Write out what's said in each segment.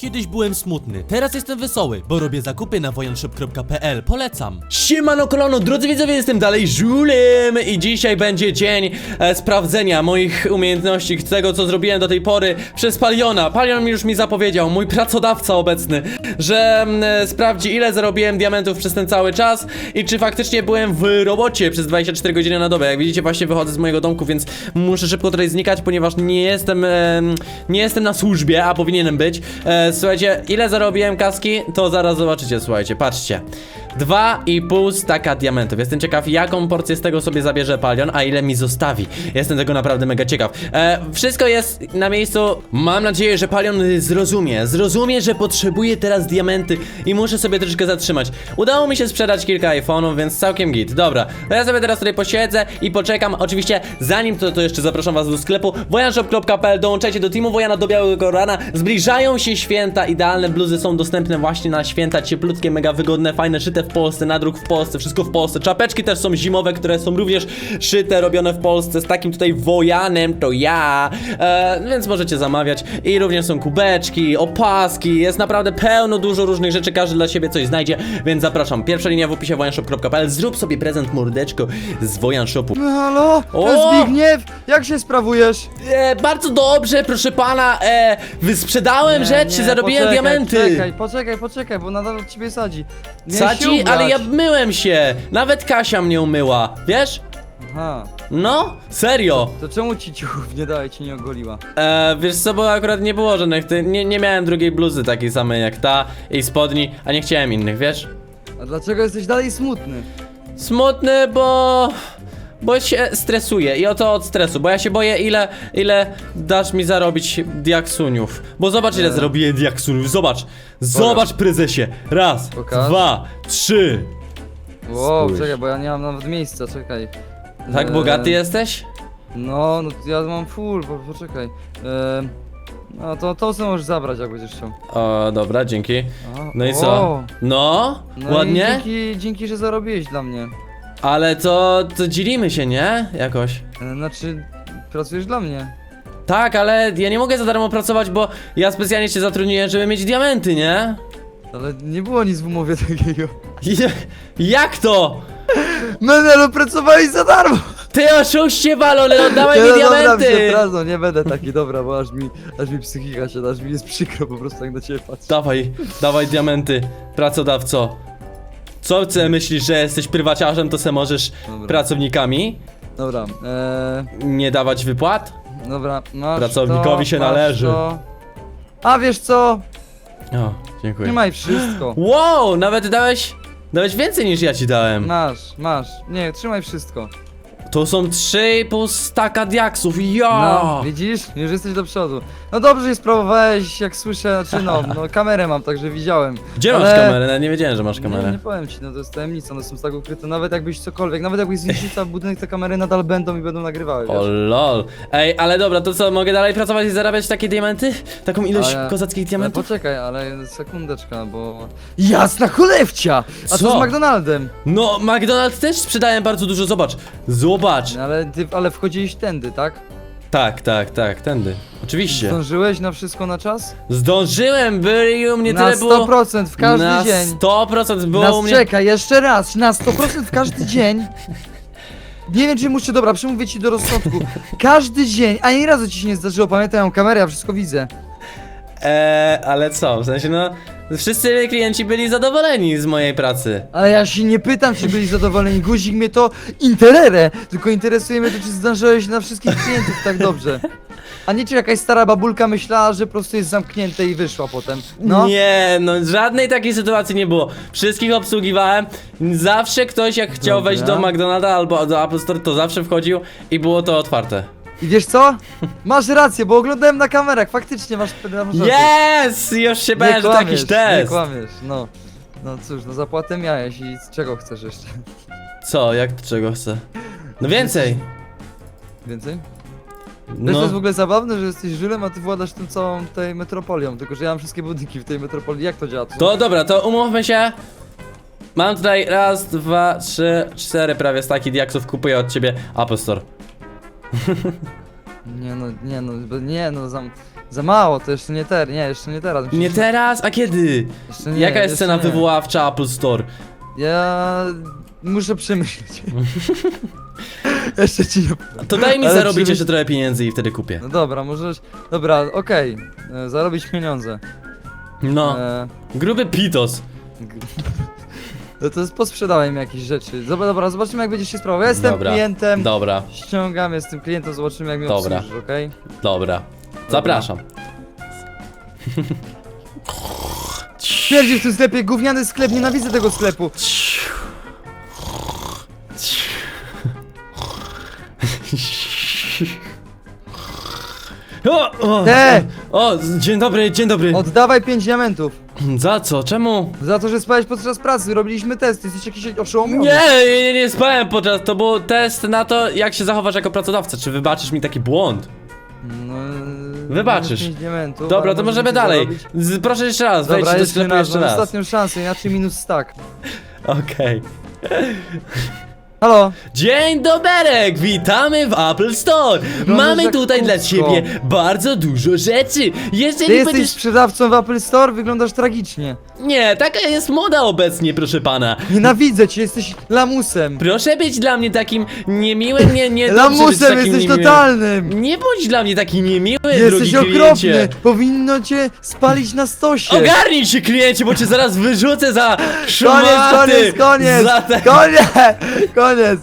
Kiedyś byłem smutny, teraz jestem wesoły, bo robię zakupy na wojanshop.pl. Polecam. Siemano kolano, drodzy widzowie, jestem dalej Żulem i dzisiaj będzie dzień e, sprawdzenia moich umiejętności, tego co zrobiłem do tej pory przez Paliona. Palion już mi zapowiedział, mój pracodawca obecny, że mm, e, sprawdzi ile zarobiłem diamentów przez ten cały czas i czy faktycznie byłem w robocie przez 24 godziny na dobę. Jak widzicie właśnie wychodzę z mojego domku, więc muszę szybko tutaj znikać, ponieważ nie jestem, em, nie jestem na służbie, a powinienem być. E, słuchajcie, ile zarobiłem kaski, to zaraz zobaczycie, słuchajcie, patrzcie. Dwa i pół staka diamentów. Jestem ciekaw, jaką porcję z tego sobie zabierze Palion, a ile mi zostawi. Jestem tego naprawdę mega ciekaw. E, wszystko jest na miejscu. Mam nadzieję, że Palion zrozumie. Zrozumie, że potrzebuję teraz diamenty i muszę sobie troszkę zatrzymać. Udało mi się sprzedać kilka iPhone'ów, więc całkiem git. Dobra, ja sobie teraz tutaj posiedzę i poczekam. Oczywiście, zanim to, to jeszcze zapraszam was do sklepu wojanshop.pl. Dołączajcie do teamu Wojana do Białego Rana. Zbliżają się święta. Idealne bluzy są dostępne właśnie na święta. Cieplutkie, mega wygodne, fajne, szyte w Polsce, nadruk w Polsce, wszystko w Polsce. Czapeczki też są zimowe, które są również szyte, robione w Polsce z takim tutaj wojanem, to ja. E, więc możecie zamawiać. I również są kubeczki, opaski. Jest naprawdę pełno, dużo różnych rzeczy. Każdy dla siebie coś znajdzie, więc zapraszam. Pierwsza linia w opisie wojanshop.pl. Zrób sobie prezent mordeczko z Wojanshopu. No halo? O! Zbigniew, jak się sprawujesz? E, bardzo dobrze, proszę pana. E, wysprzedałem rzeczy, zarobiłem poczekaj, diamenty. Poczekaj, poczekaj, poczekaj, bo nadal od ciebie sadzi. Się Sadzi, ale ubrać. ja myłem się. Nawet Kasia mnie umyła. Wiesz? Aha, No, serio. to czemu ci ciuchów nie dała i ci nie ogoliła? E, wiesz co, bo akurat nie było żadnych, ty, nie, nie miałem drugiej bluzy takiej samej jak ta i spodni, a nie chciałem innych, wiesz? A dlaczego jesteś dalej smutny? Smutny, bo... Bo się stresuję i oto od stresu, bo ja się boję ile, ile dasz mi zarobić diaksuniów. Bo zobacz ile E. zarobiłem diaksuniów, zobacz. Zobacz prezesie. Raz, Pokaż. dwa, trzy. Wow, Spójrz. czekaj, bo ja nie mam nawet miejsca, czekaj. Tak E, bogaty jesteś? No, no to ja mam full, bo poczekaj. E, no to, to co możesz zabrać, jak będziesz chciał. O, dobra, dzięki. A, No i o, co? No, No ładnie? I dzięki, dzięki, że zarobiłeś dla mnie. Ale to, to dzielimy się, nie? Jakoś. E, Znaczy, pracujesz dla mnie. Tak, ale ja nie mogę za darmo pracować, bo ja specjalnie cię zatrudniłem, żeby mieć diamenty, nie? Ale nie było nic w umowie takiego. Jak to? Menelo, pracowałeś za darmo! Ty oszuście balony, oddawaj mi no dobra, diamenty! przepraszam, nie będę taki, dobra, bo aż mi, aż mi psychika się, aż mi jest przykro po prostu jak na ciebie patrzę. Dawaj, dawaj diamenty, pracodawco. Co ty myślisz, że jesteś prywaciarzem, to se możesz Dobra. pracownikami Dobra, eee, nie dawać wypłat? dobra, masz Pracownikowi to, się masz należy. To. A wiesz co? O, dziękuję. Trzymaj wszystko. Wow, nawet dałeś, dałeś więcej niż ja ci dałem. Masz, masz. Nie, trzymaj wszystko. To są 3,5 staka diaksów, ja! No, widzisz? Już jesteś do przodu. No dobrze, że sprawowałeś, jak słyszę, znaczy no, no kamerę mam, także widziałem. Gdzie masz Ale- kamerę? Nawet nie wiedziałem, że masz Nie, kamerę. nie powiem ci, no to jest tajemnica, one są tak ukryte, nawet jakbyś cokolwiek, nawet jakbyś zniszczył cały budynek, te kamery nadal będą i będą nagrywały, wiesz? O lol. Ej, ale dobra, to co, mogę dalej pracować i zarabiać takie diamenty? Taką ilość Ale- kozackich Ale diamentów? poczekaj, ale sekundeczka, bo... Jasna cholewcia! A co, Co? z McDonaldem? No, McDonald's też sprzedają bardzo dużo, zobacz. No, ale ty, ale wchodziłeś tędy, tak? Tak, tak, tak, tędy. Oczywiście. Zdążyłeś na wszystko na czas? Zdążyłem, byli u mnie na tyle było... 100% w każdy na dzień. 100% było Na, u mnie... czekaj, jeszcze raz, na 100% w każdy dzień. Nie wiem, czy muszę, dobra, przemówię ci do rozsądku. Każdy dzień, ani razu ci się nie zdarzyło, mam kamerę, ja wszystko widzę. Eee, ale co, w sensie no... Wszyscy klienci byli zadowoleni z mojej pracy. Ale ja się nie pytam, czy byli zadowoleni, guzik mnie to interere, tylko interesuje mnie to, czy zdążyłeś na wszystkich klientów tak dobrze. A nie czy jakaś stara babulka myślała, że po prostu jest zamknięte i wyszła potem. No. Nie, no żadnej takiej sytuacji nie było. Wszystkich obsługiwałem. Zawsze ktoś jak chciał Dobra. wejść do McDonalda albo do Apple Store, to zawsze wchodził i było to otwarte. I wiesz co? Masz rację, bo oglądałem na kamerach, faktycznie masz. Yes! Już się to jakiś nie test. kłamiesz, no. No cóż, no zapłatę miałeś i z czego chcesz jeszcze? Co, jak to czego chcę? No więcej. Więcej? Wiesz, to jest w No, ogóle zabawne, że jesteś Żylem, a ty władasz tym całą tej metropolią, tylko że ja mam wszystkie budynki w tej metropolii, jak to działa? To to dobra, to umówmy się. Mam tutaj raz, dwa, trzy, cztery prawie staki diaksów kupuję od ciebie Apple Store. Nie no, nie no, bo- nie no, zam... Za mało, to jeszcze nie ter, nie, jeszcze nie teraz. Nie teraz, a kiedy? Jeszcze nie, Jaka jest jeszcze cena nie. wywoławcza Apple Store? Ja muszę przemyśleć. jeszcze ci nie powiem. To daj mi Ale zarobić jeszcze trochę pieniędzy i wtedy kupię. No dobra, możesz. Dobra, okej. E, Zarobić pieniądze. No, E, gruby pitos. g- No to posprzedałem jakieś rzeczy. Dobra, dobra, zobaczymy jak będziesz się sprawował. Ja jestem Dobra. klientem. Dobra, Ściągam, jestem klientem, zobaczymy jak mnie Dobra. obsłużysz, okej? dobra. Zapraszam. Śmierdzi w tym sklepie, gówniany sklep, nienawidzę tego sklepu. O, o, Te! o, dzień dobry, dzień dobry. Oddawaj 5 diamentów. Za co? Czemu? Za to, że spałeś podczas pracy, robiliśmy test, jesteś jakiś oszołomiony. Nie, nie, nie, nie spałem podczas, to był test na to, jak się zachowasz jako pracodawca. Czy wybaczysz mi taki błąd? No, Wybaczysz. 5 diamentów, Dobra, to możemy dalej. zarobić. Z, proszę jeszcze raz, wejdź Dobra, do jeszcze sklepu raz, jeszcze mam raz. ostatnią szansę, inaczej minus stack. Okej. Halo? Dzień doberek, witamy w Apple Store. Mamy jak tutaj dla ciebie bardzo dużo rzeczy. Ty Jeżeli jesteś będziesz... sprzedawcą w Apple Store, wyglądasz tragicznie. Nie, taka jest moda obecnie, proszę pana. Nienawidzę cię, jesteś lamusem. Proszę być dla mnie takim niemiłym, nie, nie dobrze być Lamusem takim jesteś niemiłym. totalnym. Nie bądź dla mnie taki niemiły, Jesteś drogi okropny. kliencie. Powinno cię spalić na stosie. Ogarnij się kliencie, bo cię zaraz wyrzucę za Koniec, szmaty. koniec, koniec, Za te... koniec, koniec.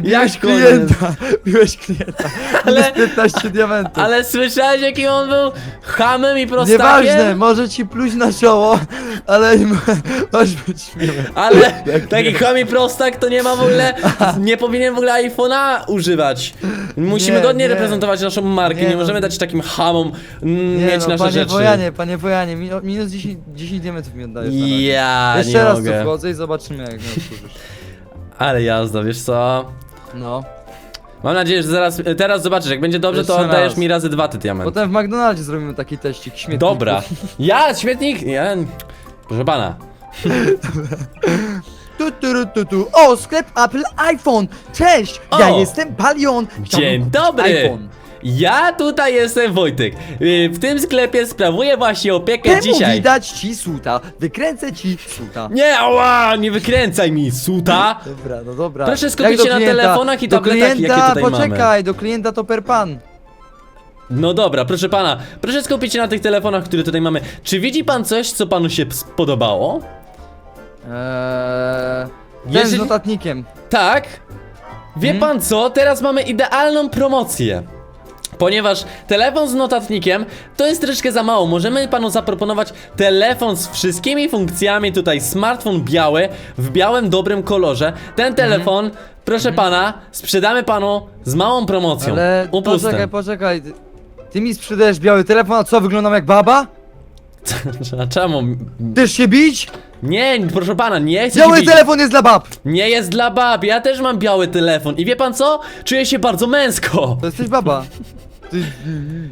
Biłeś Jak koniec? klienta, biłeś klienta. Ale- Ale... 15 diamentów. Ale słyszałeś jakim on był hamem i prostakiem? Nieważne, może ci pluć na czoło, ale masz być. Ale taki ham i prostak to nie ma w ogóle, nie powinien w ogóle iPhone'a używać. Musimy Nie, godnie nie. reprezentować naszą markę, nie, Nie, no. możemy dać takim hamom mm, mieć no, nasze panie rzeczy. Wojanie, panie Wojanie, mi- minus 10, 10 diamentów mi oddajesz na razie. Ja Jeszcze nie raz tu mogę. wchodzę i zobaczymy jak mnie obsłużysz. Ale jazda, wiesz co? No. Mam nadzieję, że zaraz, teraz zobaczysz, jak będzie dobrze, to Jeszcze oddajesz raz. mi razy dwa diamenty. Potem w McDonaldzie zrobimy taki teścik śmietników. Dobra. Ja, śmietnik? Ja... Proszę pana. Tu, tu, ru, tu, tu. O, sklep Apple iPhone! Cześć! Ja O! jestem Palion! Chciałbym Dzień kupić dobry! iPhone. Ja tutaj jestem Wojtek. Yy, W tym sklepie sprawuję właśnie opiekę Temu dzisiaj. widać ci suta. Wykręcę ci suta. Nie, ała, nie wykręcaj mi, suta. Dobra, no dobra. Proszę skupić do się na klienta? telefonach i do tabletach, klienta, jakie tutaj mamy. poczekaj, do klienta to per pan. No dobra, proszę pana, proszę skupić się na tych telefonach, które tutaj mamy. Czy widzi pan coś, co panu się spodobało? Eee, ten Jeżeli- z notatnikiem. Tak. Wie Mhm. pan co? Teraz mamy idealną promocję. Ponieważ telefon z notatnikiem to jest troszkę za mało. Możemy panu zaproponować telefon z wszystkimi funkcjami. Tutaj smartfon biały, w białym dobrym kolorze. Ten telefon, proszę pana, sprzedamy panu z małą promocją. Ale Upustem. poczekaj, poczekaj. Ty, ty mi sprzedajesz biały telefon, a co, wyglądam jak baba? A czemu? Chcesz się bić? Nie, proszę pana, nie chcę Biały się bić. telefon jest dla bab! Nie jest dla bab, ja też mam biały telefon. I wie pan co? Czuję się bardzo męsko. To jesteś baba.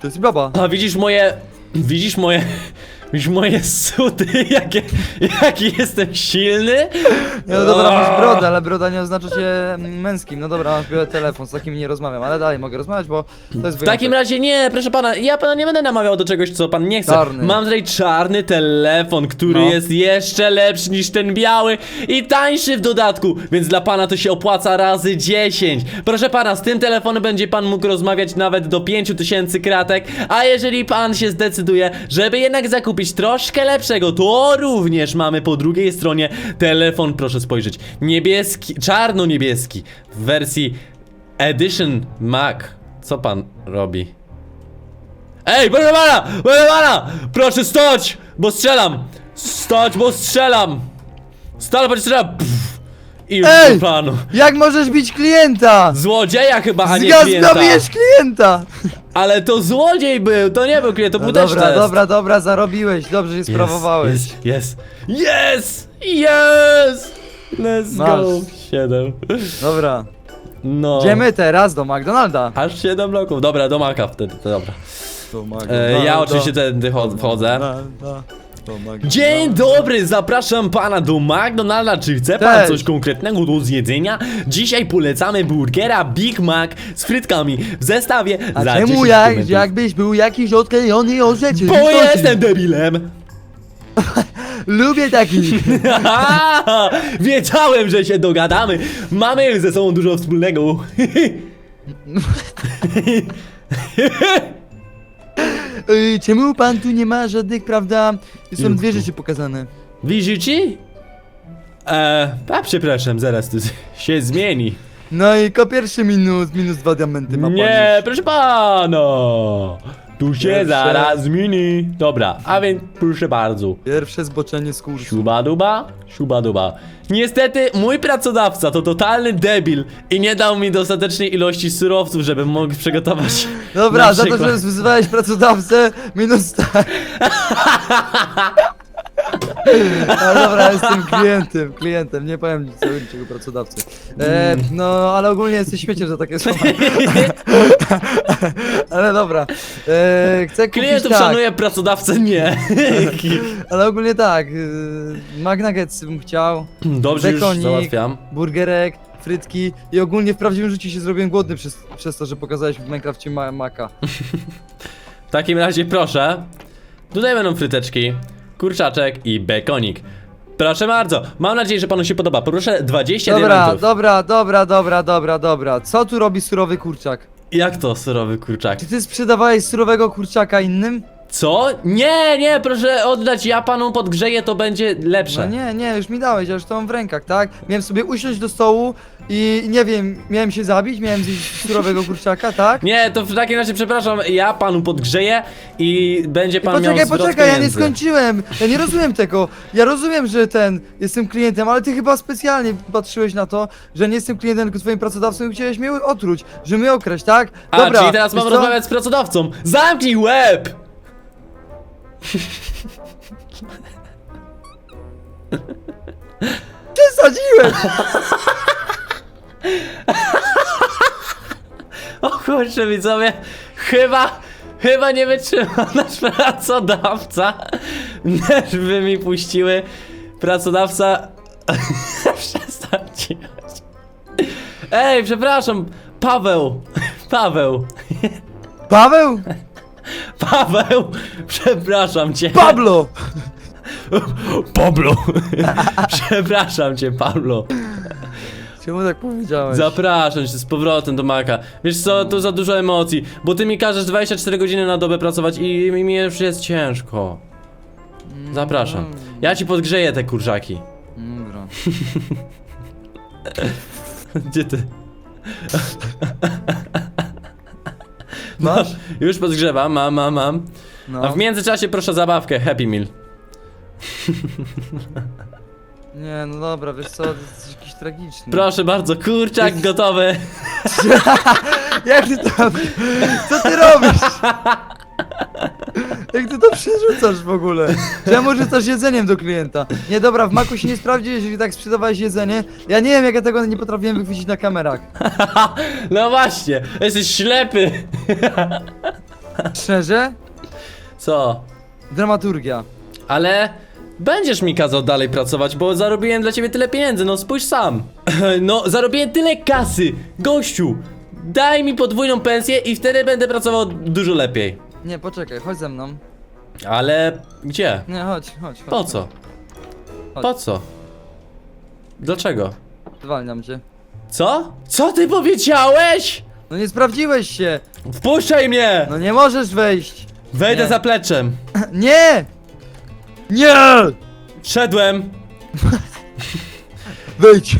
To jest baba. A widzisz moje. Widzisz moje. Widzisz moje suty, jakie, jaki jestem silny? No dobra, masz brodę, ale broda nie oznacza cię męskim. No dobra, masz biały telefon, z takim nie rozmawiam, ale dalej mogę rozmawiać, bo to jest W takim razie nie, proszę pana, ja pana nie będę namawiał do czegoś, co pan nie chce. Czarny. Mam tutaj czarny telefon, który No. jest jeszcze lepszy niż ten biały i tańszy w dodatku, więc dla pana to się opłaca razy 10. Proszę pana, z tym telefonem będzie pan mógł rozmawiać nawet do 5000 kratek, a jeżeli pan się zdecyduje, żeby jednak zakupić troszkę lepszego, to również mamy po drugiej stronie telefon, proszę spojrzeć, niebieski, czarno-niebieski w wersji Edition Mac. Co pan robi? Ej, proszę pana! Proszę pana! Proszę stać! Bo strzelam! Stać, bo strzelam! Stale, bo strzelam! Pff. I Ej! do planu. Jak możesz bić klienta? Złodzieja chyba, a nie klienta. klienta! Ale to złodziej był, to nie był klient, to No był też dobra, test. dobra, dobra, zarobiłeś, dobrze się Yes, sprawowałeś. Yes, yes, yes! Yes! Let's Masz. go! Siedem. Dobra. No. Idziemy teraz do McDonalda. Aż siedem bloków. Dobra, do maka wtedy, to dobra. Do E, ja oczywiście tędy cho- wchodzę. McDonalda. Dzień dobry, zapraszam pana do McDonalda. Czy chce pan Cześć. coś konkretnego do zjedzenia? Dzisiaj polecamy burgera Big Mac z frytkami w zestawie A za czemu 10 jak, kilometrów. jakbyś był jakiś odklejony od rzeczy? Bo jestem debilem! Lubię. Haha, Wiedziałem, że się dogadamy. Mamy ze sobą dużo wspólnego. Ej, czemu pan tu nie ma żadnych, prawda? Są dwie rzeczy pokazane. Widzicie? Eee, a przepraszam, zaraz tu się zmieni. No i ko pierwszy minus, minus dwa diamenty ma pan Nie, proszę pana! Tu się Pierwsze. zaraz zmieni. Dobra, a więc proszę bardzo. Pierwsze zboczenie z kursu. Siuba duba, siuba duba. Niestety mój pracodawca to totalny debil i nie dał mi dostatecznej ilości surowców, żebym mógł przygotować. Dobra, na za to, przykład- że wyzywałeś pracodawcę, minus tak. Ale dobra, jestem klientem, klientem, nie powiem nic o niczego pracodawcy. E, no, ale ogólnie jesteś śmieciem za takie słowa. ale dobra, e, chcę kupić Klientów tak, szanuje, pracodawcę nie. ale ogólnie tak, e, McNuggetsy bym chciał, Dobrze, już Bekonik. załatwiam. burgerek, frytki i ogólnie w prawdziwym życiu się zrobiłem głodny przez, przez to, że pokazałeś w Minecrafcie ma Maka. W takim razie proszę. Tutaj będą fryteczki, kurczaczek i bekonik. Proszę bardzo, mam nadzieję, że panu się podoba. Proszę 20 Dobra, diamentów. dobra, dobra, dobra, dobra, dobra. Co tu robi surowy kurczak? Jak to surowy kurczak? Czy ty sprzedawałeś surowego kurczaka innym? Co? Nie, nie, proszę oddać, ja panu podgrzeję, to będzie No lepsze. nie, nie, już mi dałeś, ja już to mam w rękach, tak? Miałem sobie usiąść do stołu i nie wiem, miałem się zabić, miałem zjeść surowego kurczaka, tak? Nie, to w takim razie przepraszam, ja panu podgrzeję i będzie pan miał poczekaj, zwrot poczekaj, ja nie pieniędzy. skończyłem. Ja nie rozumiem tego. Ja rozumiem, że ten, jestem klientem, ale ty chyba specjalnie patrzyłeś na to, że nie jestem klientem, tylko twoim pracodawcą i chciałeś mnie otruć, że mnie okraść, tak? A, czyli teraz mam wiesz co? rozmawiać z pracodawcą. Zamknij łeb! Przesadziłem! O kurczę, widzowie, chyba, chyba nie wytrzymał nasz pracodawca. Nerwy mi puściły. Pracodawca... Przestańcie. Ej, przepraszam, Paweł, Paweł, Paweł? Paweł, przepraszam cię. Pablo! Pablo. Przepraszam cię, Pablo. Czemu tak powiedziałeś? Zapraszam cię z powrotem do Maka. Wiesz co, tu za dużo emocji, bo ty mi każesz 24 godziny na dobę pracować i mi już jest ciężko. Zapraszam. Ja ci podgrzeję te kurczaki. Dobra. Gdzie ty? Masz? Już podgrzewam, mam, mam, mam. No. A w międzyczasie proszę zabawkę, Happy Meal. Nie, no dobra, wiesz co, to jest jakiś tragiczny. Proszę bardzo, kurczak gotowy. Jak ty to... Co ty robisz? Jak ty to przerzucasz w ogóle? Czemu rzucasz jedzeniem do klienta? Nie, dobra, w maku się nie sprawdzi, jeżeli tak sprzedawałeś jedzenie. Ja nie wiem, jak ja tego nie potrafiłem wychwycić na kamerach. No właśnie, jesteś ślepy. Szczerze? Co? Dramaturgia. Ale będziesz mi kazał dalej pracować, bo zarobiłem dla ciebie tyle pieniędzy, no spójrz sam. No, zarobiłem tyle kasy, gościu. Daj mi podwójną pensję i wtedy będę pracował dużo lepiej. Nie, poczekaj, chodź ze mną. Ale gdzie? Nie, chodź, chodź, chodź. Po co? Chodź. Po co? Dlaczego? Zwalniam cię. Co? Co ty powiedziałeś? No nie sprawdziłeś się! Wpuszczaj mnie! No nie możesz wejść! Wejdę nie. za pleczem. Nie! Nie! Wszedłem. Wejdź!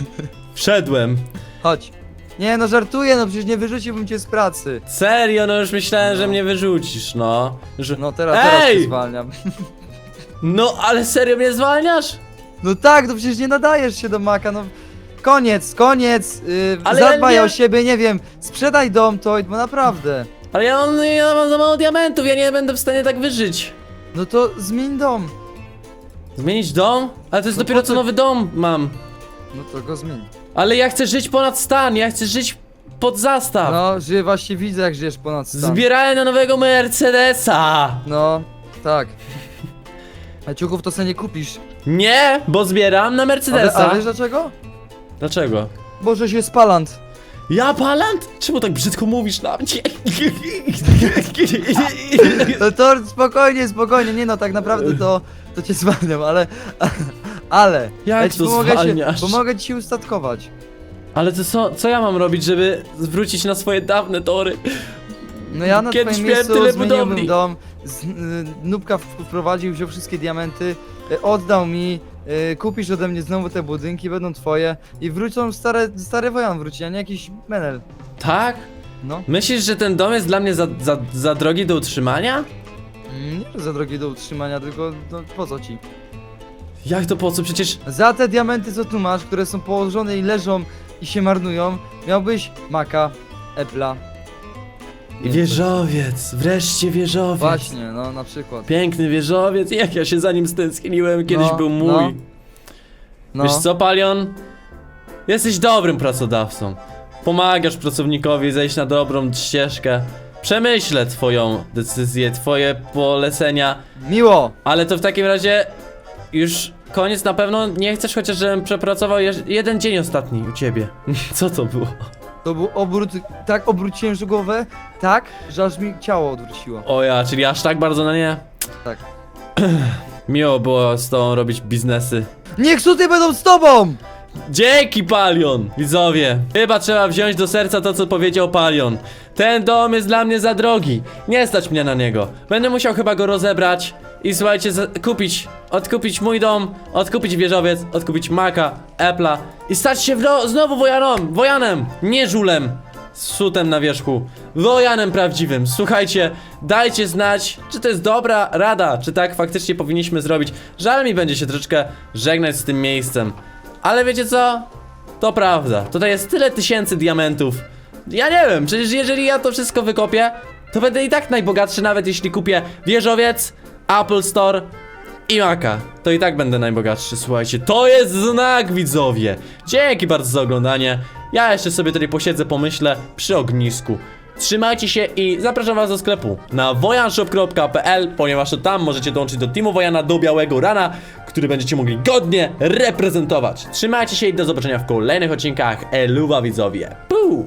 Wszedłem. Chodź. Nie no, żartuję, no przecież nie wyrzuciłbym cię z pracy. Serio, no już myślałem, że mnie wyrzucisz, no. Że... No teraz, teraz cię Ej! zwalniam. No, ale serio mnie zwalniasz? No tak, no przecież nie nadajesz się do maka, no. Koniec, koniec. Yy, Ale ja zadbaj nie- o siebie, nie wiem. Sprzedaj dom to, bo naprawdę. Ale ja mam, ja mam za mało diamentów, ja nie będę w stanie tak wyżyć. No to zmień dom. Zmienić dom? Ale to jest No dopiero co co- nowy dom mam. No to go zmień. Ale ja chcę żyć ponad stan, ja chcę żyć pod zastaw. No, że właśnie widzę, jak żyjesz ponad stan. Zbierałem na nowego Mercedesa. No, tak. A ciuchów to sobie nie kupisz. Nie, bo zbieram na Mercedesa. a wiesz dlaczego? Dlaczego? Bo żeś jest palant. Ja, Palant? Czemu tak brzydko mówisz na mnie? No to spokojnie, spokojnie, nie no, tak naprawdę to, to cię zwalniam, ale, ale, Jak ja ci to pomogę, się, pomogę ci się ustatkować. Ale to co, co ja mam robić, żeby zwrócić na swoje dawne tory? No ja na Kiedyś twoim miałem miejscu tyle zmieniłbym budowli. dom, z, y, Nubka wprowadził, wziął wszystkie diamenty, y, oddał mi, y, kupisz ode mnie znowu te budynki, będą twoje i wrócą stare, stary wojan wróci, a nie jakiś menel. Tak? No, Myślisz, że ten dom jest dla mnie za, za, za drogi do utrzymania? Mm, nie za drogie do utrzymania, tylko no, po co ci? Jak to po co? Przecież... Za te diamenty, co tu masz, które są położone i leżą i się marnują, miałbyś maka, epla. Wieżowiec, wreszcie wieżowiec. Właśnie, no na przykład. Piękny wieżowiec, jak ja się za nim stęskniłem, kiedyś No, był mój. no. No. Wiesz co, Palion? Jesteś dobrym pracodawcą. Pomagasz pracownikowi zejść na dobrą ścieżkę. Przemyślę twoją decyzję, twoje polecenia, Miło! ale to w takim razie już koniec na pewno nie chcesz chociaż, żebym przepracował jeż- jeden dzień ostatni u ciebie. Co to było? To był obrót, tak obróciłem że głowę, tak, że aż mi ciało odwróciło. O ja, czyli aż tak bardzo na nie? Tak. Miło było z tobą robić biznesy. Niech tutaj będą z tobą! Dzięki Palion! Widzowie, chyba trzeba wziąć do serca to co powiedział Palion. Ten dom jest dla mnie za drogi. Nie stać mnie na niego. Będę musiał chyba go rozebrać i słuchajcie, kupić, odkupić mój dom, odkupić wieżowiec, odkupić Maka, Apple'a i stać się znowu wojanom, wojanem, nie żulem. Z sutem na wierzchu, wojanem prawdziwym. Słuchajcie, dajcie znać, czy to jest dobra rada, czy tak faktycznie powinniśmy zrobić. Żal mi będzie się troszeczkę żegnać z tym miejscem. Ale wiecie co? To prawda. Tutaj jest tyle tysięcy diamentów. Ja nie wiem, przecież jeżeli ja to wszystko wykopię, to będę i tak najbogatszy, nawet jeśli kupię wieżowiec, Apple Store i Maca. To i tak będę najbogatszy, słuchajcie. To jest znak, widzowie. Dzięki bardzo za oglądanie. Ja jeszcze sobie tutaj posiedzę, pomyślę przy ognisku. Trzymajcie się i zapraszam was do sklepu na wojanshop.pl, ponieważ to tam możecie dołączyć do Teamu Wojana do Białego Rana, który będziecie mogli godnie reprezentować. Trzymajcie się i do zobaczenia w kolejnych odcinkach. Eluwa widzowie. Puu!